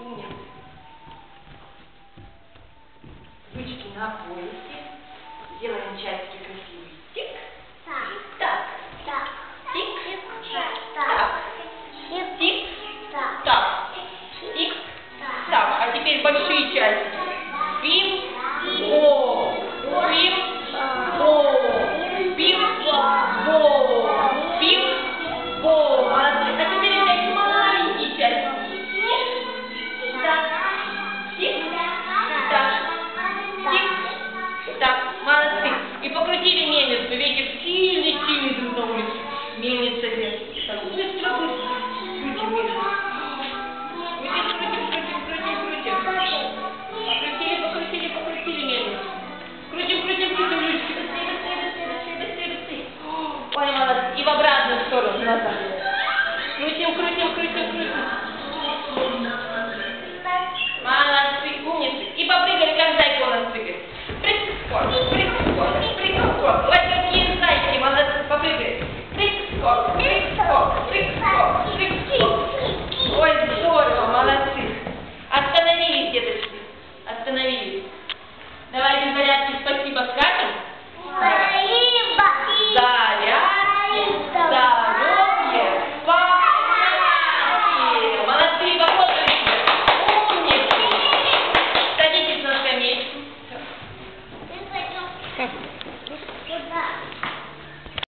Умницы. Ручки на поясе. Делаем часики И покрутили мельницу, ветер сильный-сильный друг на улицу. Мельница вверх. Ну, крутим, крутим, крутим. И в обратную сторону назад. Крутим, крутим, крутим, крутим.